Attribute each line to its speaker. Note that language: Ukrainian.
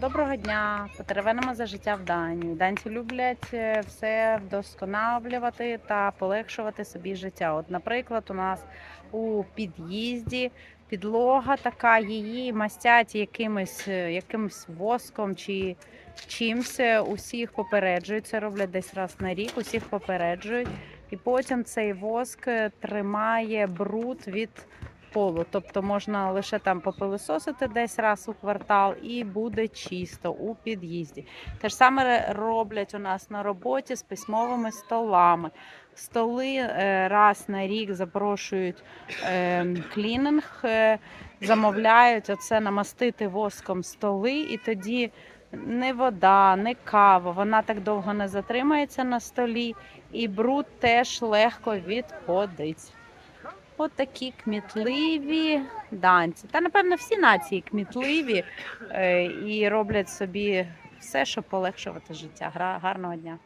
Speaker 1: Доброго дня! Потеревенимо за життя в Данії. Данці люблять е, все вдосконалювати та полегшувати собі життя. От, наприклад, у нас у під'їзді підлога така, її мастять якимось, е, якимось воском чи чимсь. Усіх попереджують. Це роблять десь раз на рік, усіх попереджують. І потім цей воск е, тримає бруд від полу. Тобто можна лише там попилисосити десь раз у квартал і буде чисто у під'їзді. Те ж саме роблять у нас на роботі з письмовими столами. Столи е, раз на рік запрошують е, клінінг, е, замовляють оце намастити воском столи, і тоді не вода, не кава, вона так довго не затримається на столі, і бруд теж легко відходить. От такі кмітливі данці. Та напевно всі нації кмітливі е, і роблять собі все, щоб полегшувати життя. Гарного дня.